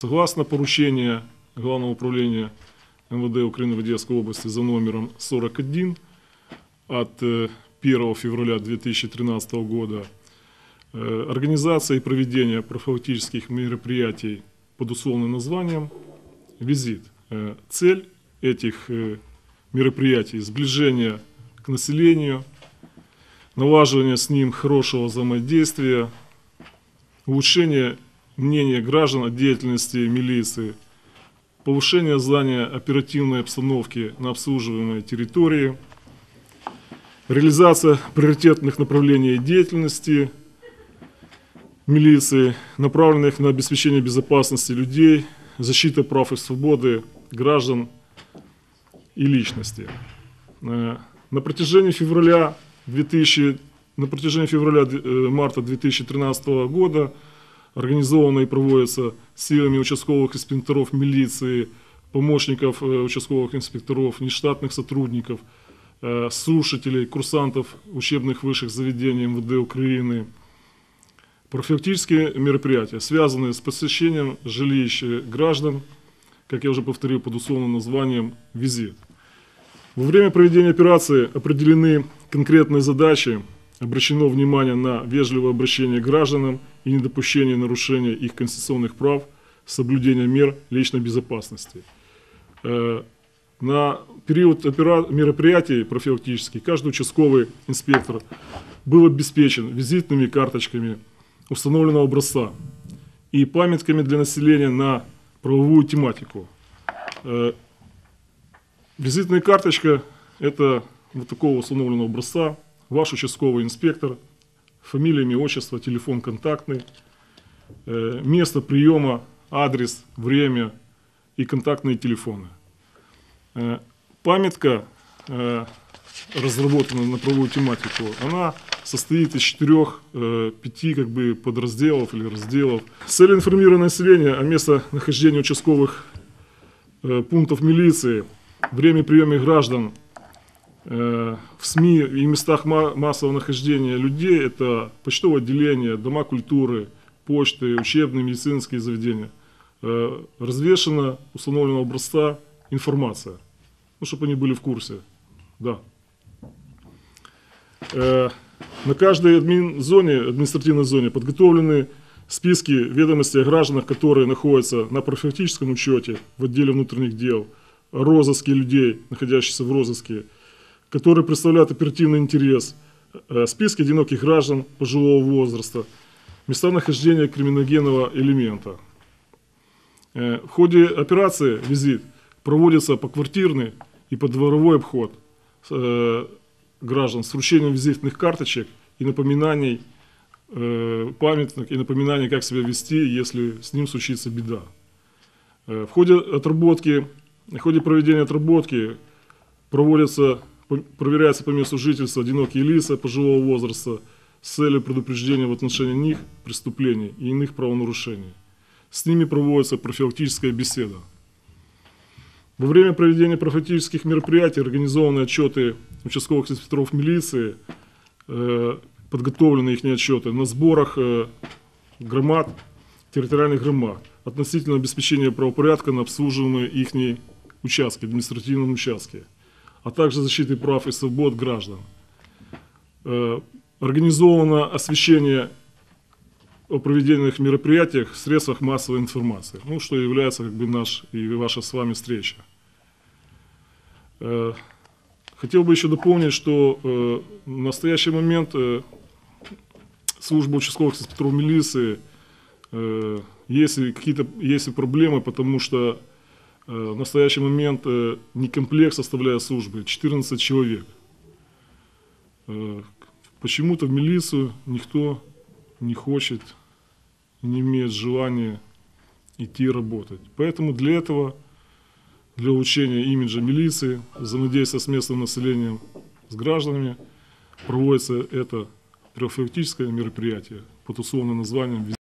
Согласно поручению Главного управления МВД Украины в Одесской области за номером 41 от э, 1 февраля 2013 года, э, организация и проведение профилактических мероприятий под условным названием «Визит». Э, Цель этих э, мероприятий – сближение к населению, налаживание с ним хорошего взаимодействия, улучшение мнения граждан о деятельности милиции, повышение знания оперативной обстановки на обслуживаемой территории, реализация приоритетных направлений деятельности милиции, направленных на обеспечение безопасности людей, защита прав и свободы граждан и личности. Э, На протяжении февраля 2000, на протяжении февраля-марта 2013 года организовано и проводится силами участковых инспекторов милиции, помощников э, участковых инспекторов, нештатных сотрудников, э, слушателей, курсантов учебных высших заведений МВД Украины. Профилактические мероприятия, связанные с посещением жилищ граждан, как я уже повторил, под условным названием «Визит». Во время проведения операции определены конкретные задачи, обращено внимание на вежливое обращение к гражданам и недопущение нарушения их конституционных прав, соблюдение мер личной безопасности. Э, На период мероприятий профилактических каждый участковый инспектор был обеспечен визитными карточками установленного образца и памятками для населения на правовую тематику. Э, Визитная карточка – это вот такого установленного образца, ваш участковый инспектор, фамилия, имя, отчество, телефон контактный, э, место приема, адрес, время и контактные телефоны. Э, Памятка, э, разработанная на правовую тематику, она состоит из четырех, пяти как бы подразделов или разделов. С целью информирования населения о местонахождении участковых пунктов милиции, время приема граждан в СМИ и местах ма- массового нахождения людей, это почтовое отделение, дома культуры, почты, учебные, медицинские заведения, э, развешена установленного образца информация, ну, чтобы они были в курсе, да. Э, На каждой админ-зоне, административной зоне подготовлены списки ведомостей о гражданах, которые находятся на профилактическом учете в отделе внутренних дел, розыске людей, находящихся в розыске, которые представляют оперативный интерес, э, списки одиноких граждан пожилого возраста, места нахождения криминогенного элемента. Э, В ходе операции «Визит» проводится поквартирный и подворовой обход э, граждан с вручением визитных карточек и напоминаний, э, памятных и напоминаний, как себя вести, если с ним случится беда. Э, В ходе отработки, в ходе проведения отработки проводятся, проверяются по месту жительства одинокие лица пожилого возраста с целью предупреждения в отношении них преступлений и иных правонарушений. С ними проводится профилактическая беседа. Во время проведения профилактических мероприятий организованы отчеты участковых инспекторов милиции, э, подготовлены их отчеты на сборах э, громад, территориальных громад относительно обеспечения правопорядка на обслуживаемые их участки, административном участке, а также защиты прав и свобод граждан. Э, Организовано освещение о проведенных мероприятиях в средствах массовой информации, ну, что является как бы наш и ваша с вами встреча. Э, Хотел бы еще дополнить, что э, в настоящий момент служба участковых инспекторов милиции э, есть и какие-то есть и проблемы, потому что в настоящий момент э, не комплект составляет службы, 14 человек. Э, почему-то в милицию никто не хочет, не имеет желания идти работать. Поэтому для этого, для улучшения имиджа милиции, взаимодействия с местным населением, с гражданами, проводится это профилактическое мероприятие под условным названием